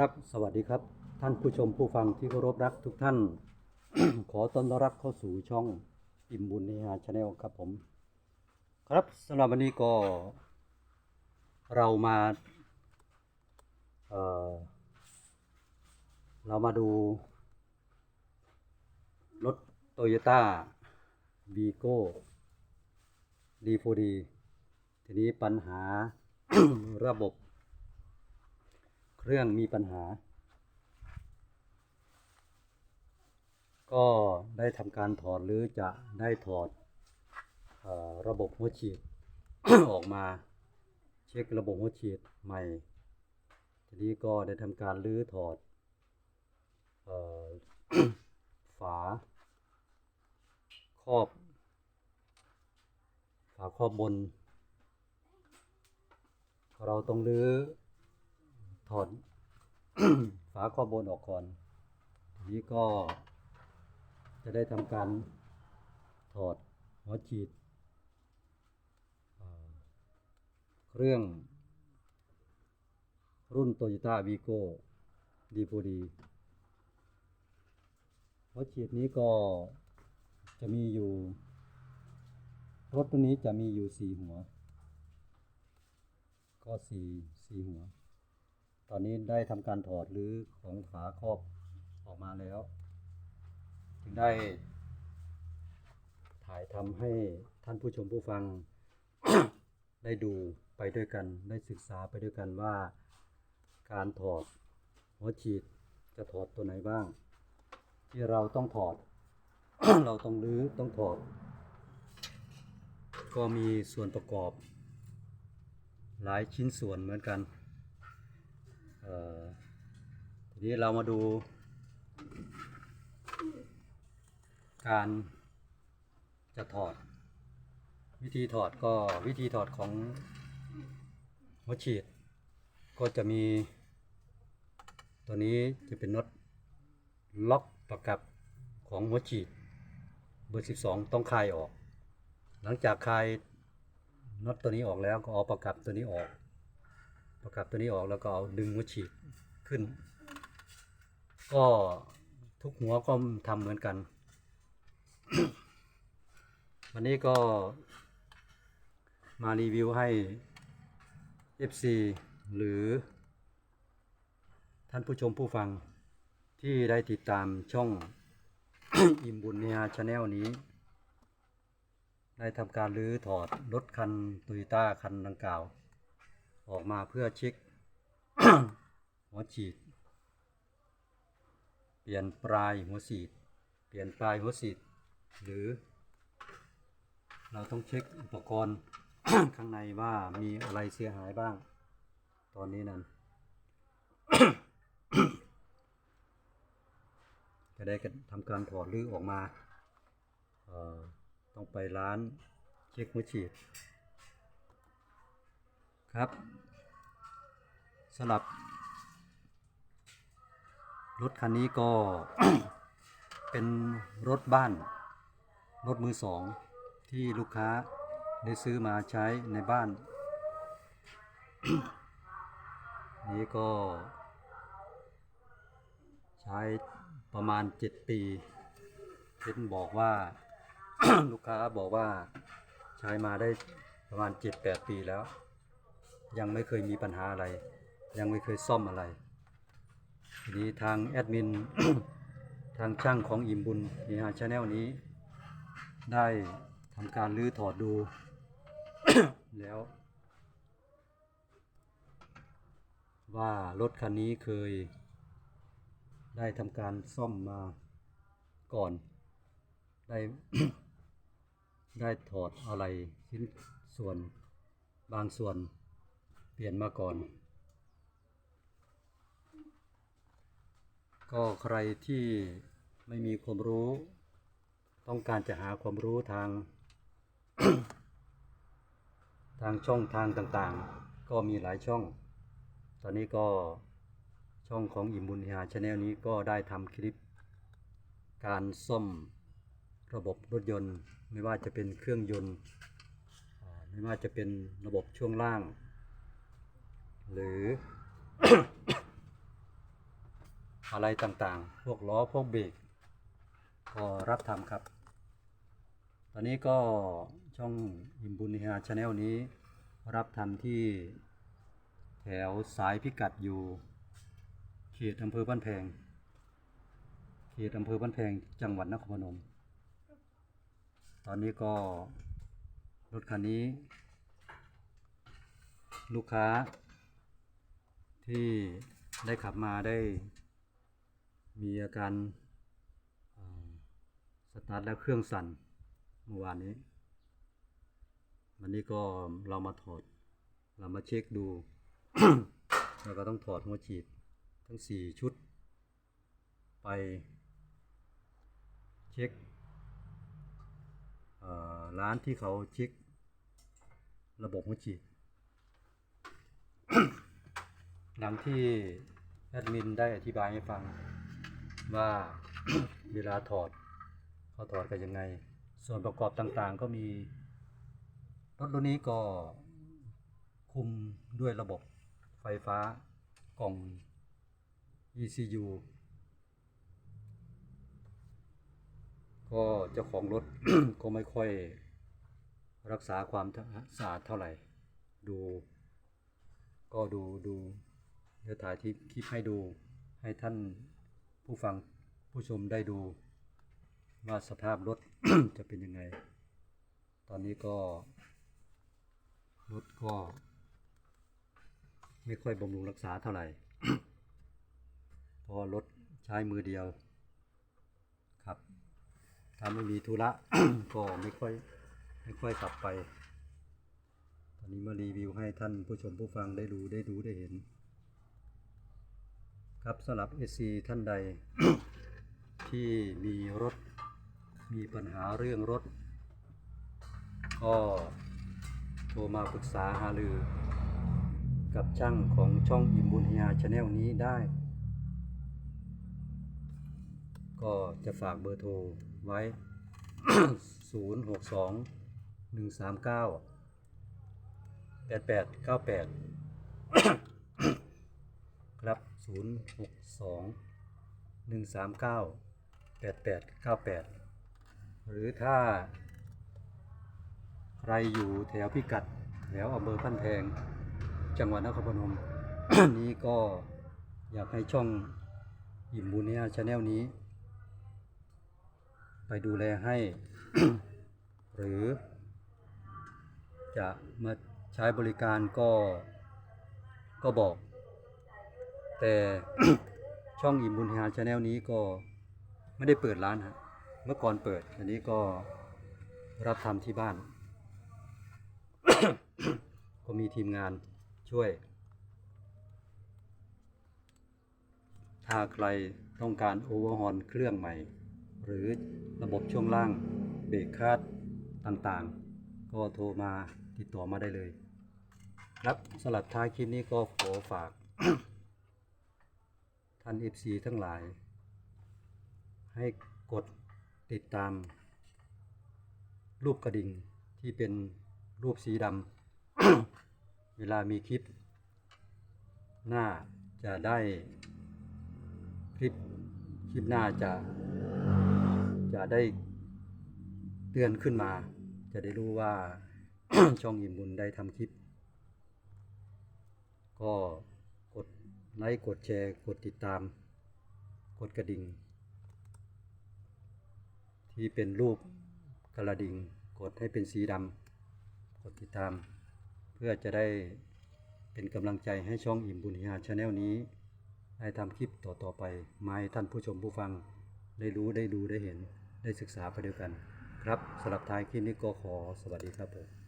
ครับสวัสดีครับ ท่านผู้ชมผู้ฟังที่เคารพรักทุกท่าน ขอต้อนรับเข้าสู่ช่องอิ่มบุญเนฮาชาแนลครับผม ครับสำหรับวันนี้ก็ เรามาเออเรามาดู รถโตโยต้าวีโก้ดีโฟดีทีนี้ปัญหาระบบ เครื่องมีปัญหา ก็ได้ทำการถอดหรือจะได้ถอดอระบบหัวฉีด ออกมาเช็คระบบหัวฉีดใหม่ ทีนี้ก็ได้ทำการรื้อถอดอฝาครอบฝาครอบบน เราต้องรื้อ ถอดฝาครอบบนออกก่อนทีนี้ก็จะได้ทำการถอดหัวฉีดเครื่องรุ่น Toyota Vigo d ี d หัวฉีดนี้ก็จะมีอยู่ รถตัวนี้จะมีอยู่สี่หัว ก็สี่สี่หัว ตอนนี้ได้ทำการถอดหรือของฝาครอบออกมาแล้วจึงได้ ถ่ายทำให้ท่านผู้ชมผู้ฟัง ได้ดูไปด้วยกัน ได้ศึกษาไปด้วยกันว่า การถอดหัวฉีดจะถอดตัวไหนบ้าง ที่เราต้องถอด เราต้องรื้อต้องถอด ก็มีส่วนประกอบ หลายชิ้นส่วนเหมือนกัน เอ่อที นี้เรามาดู การจะถอด วิธีถอดก็วิธีถอดของหัวฉีด ก็จะมีตัวนี้จะเป็นน็อตล็อกประกับของหัวฉีด เบอร์ 12 ต้องคลายออก หลังจากคลายน็อตตัวนี้ออกแล้วก็เอาประกับตัวนี้ออก ประกับตัวนี้ออกแล้วก็เอาดึงหัวฉีดขึ้น ก็ทุกหัวก็ทำเหมือนกัน วันนี้ก็มารีวิวให้ FC หรือ ท่านผู้ชมผู้ฟังที่ได้ติดตามช่อง อิ่มบุญเนียชาแนลนี้ ได้ทำการรื้อถอดรถคันโตโยต้าคันดังกล่าว ออกมาเพื่อเช็ค หัวฉีด เปลี่ยนปลายหัวฉีด เปลี่ยนปลายหัวฉีด หรือ เราต้องเช็คอุปกรณ์ข้างในว่ามีอะไรเสียหายบ้าง ตอนนี้นั้น จะได้ทำการถอดรื้อออกมาต้องไปร้านเช็คหัวฉีด ครับสำหรับ รถคันนี้ก็เป็นรถบ้าน รถมือสอง ที่ลูกค้าได้ซื้อมาใช้ในบ้าน นี้ก็ ใช้ประมาณ7ปีเห็นบอกว่า ลูกค้าบอกว่าใช้มาได้ประมาณ7-8ปีแล้ว ยังไม่เคยมีปัญหาอะไร ยังไม่เคยซ่อมอะไร ทีนี้ทางแอดมิน ทางช่างของอิ่มบุญนีฮาชาแนลนี้ ได้ทำการลื้อถอดดู แล้ว ว่ารถคันนี้เคย ได้ทำการซ่อมมาก่อน ได้ ได้ถอดอะไรชิ้นส่วนบางส่วนเปลี่ยนมาก่อน ก็ใครที่ไม่มีความรู้ ต้องการจะหาความรู้ทาง ทางช่องทางต่างๆ ก็มีหลายช่อง ตอนนี้ก็ช่องของอิมบุญฮาชาแนลนี้ก็ได้ทำคลิป การซ่อมระบบรถยนต์ ไม่ว่าจะเป็นเครื่องยนต์ ไม่ว่าจะเป็นระบบช่วงล่าง หรือ อะไรต่างๆ พวกล้อพวกเบรกก็รับทำครับ ตอนนี้ก็ช่องอิมบุญเฮียชาแนลนี้ รับทำที่แถวสายพิกัดอยู่ เขตอำเภอบ้านแพง เขตอำเภอบ้านแพงจังหวัดนครพนม ตอนนี้ก็รถคันนี้ ลูกค้าที่ได้ขับมาได้ มีอาการสตาร์ทแล้วเครื่องสั่นเมื่อวานนี้ วันนี้ก็เรามาถอด เรามาเช็คดูแล้วก็ต้องถอดหัวฉีดทั้งสี่ชุด ไปเช็คร้านที่เขาเช็คระบบหัวฉีด ดังที่แอดมินได้อธิบายให้ฟัง ว่าเวลาถอดเขาถอดกันยังไง ส่วนประกอบต่างๆ ก็มีรถรุ่นนี้ก็คุมด้วยระบบไฟฟ้ากล่อง ECU ก็เจ้าของรถ ก็ไม่ค่อยรักษาความสะอาดเท่าไหร่ ดู ก็ดูดูเดี๋ยวถ่ายที่คลิปให้ดูให้ท่าน ผู้ฟังผู้ชมได้ดูว่าสภาพรถ จะเป็นยังไง ตอนนี้ก็รถก็ ไม่ค่อยบำรุงรักษาเท่าไหร่ เพราะรถใช้มือเดียว ครับ ถ้าไม่มีธุระ ก็ไม่ค่อยไม่ค่อยขับไป ตอนนี้มารีวิวให้ท่านผู้ชมผู้ฟังได้ดูได้ดูได้เห็น ครับสำหรับ SC ท่านใด ที่มีรถมีปัญหาเรื่องรถ ก็โทรมาปรึกษาหารือ กับช่างของช่องอิมบุญเฮียชาแนลนี้ได้ ก็จะฝากเบอร์โทรไว้ 062 139 8898 ครับ 062 139 8898 หรือถ้า ใครอยู่แถวพิกัด แถวอำเภอพันแพง จังหวัดนครพนม นี้ก็อยากให้ช่องยิมบุญเนียชาแนลนี้ ไปดูแลให้ หรือ จะมาใช้บริการก็ก็บอก แต่ช่องยิมบุญเนียชาแนลนี้ก็ไม่ได้เปิดร้านฮะเมื่อก่อนเปิด อันนี้ก็รับทำที่บ้าน ก็มีทีมงานช่วย ถ้าใครต้องการโอเวอร์ฮอนเครื่องใหม่ หรือระบบช่วงล่างเบรกคาดต่างๆ ก็โทรมาติดต่อมาได้เลย ครับสำหรับท้ายคลิปนี้ก็ขอฝาก ท่าน FC ทั้งหลาย ให้กดติดตาม รูปกระดิ่งที่เป็นรูปสีดำ เวลามีคลิป หน้าจะได้คลิปคลิปหน้าจะจะได้เตือนขึ้นมา จะได้รู้ว่าช่องยิมบุญได้ทำคลิป ก็ ไลค์กดแชร์กดติดตาม กดกระดิ่ง ที่เป็นรูปกระดิ่ง กดให้เป็นสีดำกดติดตาม เพื่อจะได้เป็นกำลังใจให้ช่องอิ่มบุญญาชาแนลนี้ ได้ทำคลิปต่อๆไปมาให้ท่านผู้ชมผู้ฟัง ได้รู้ได้ดูได้เห็นได้ศึกษาไปด้วยกัน ครับสำหรับท้ายคลิปนี้ก็ขอสวัสดีครับผม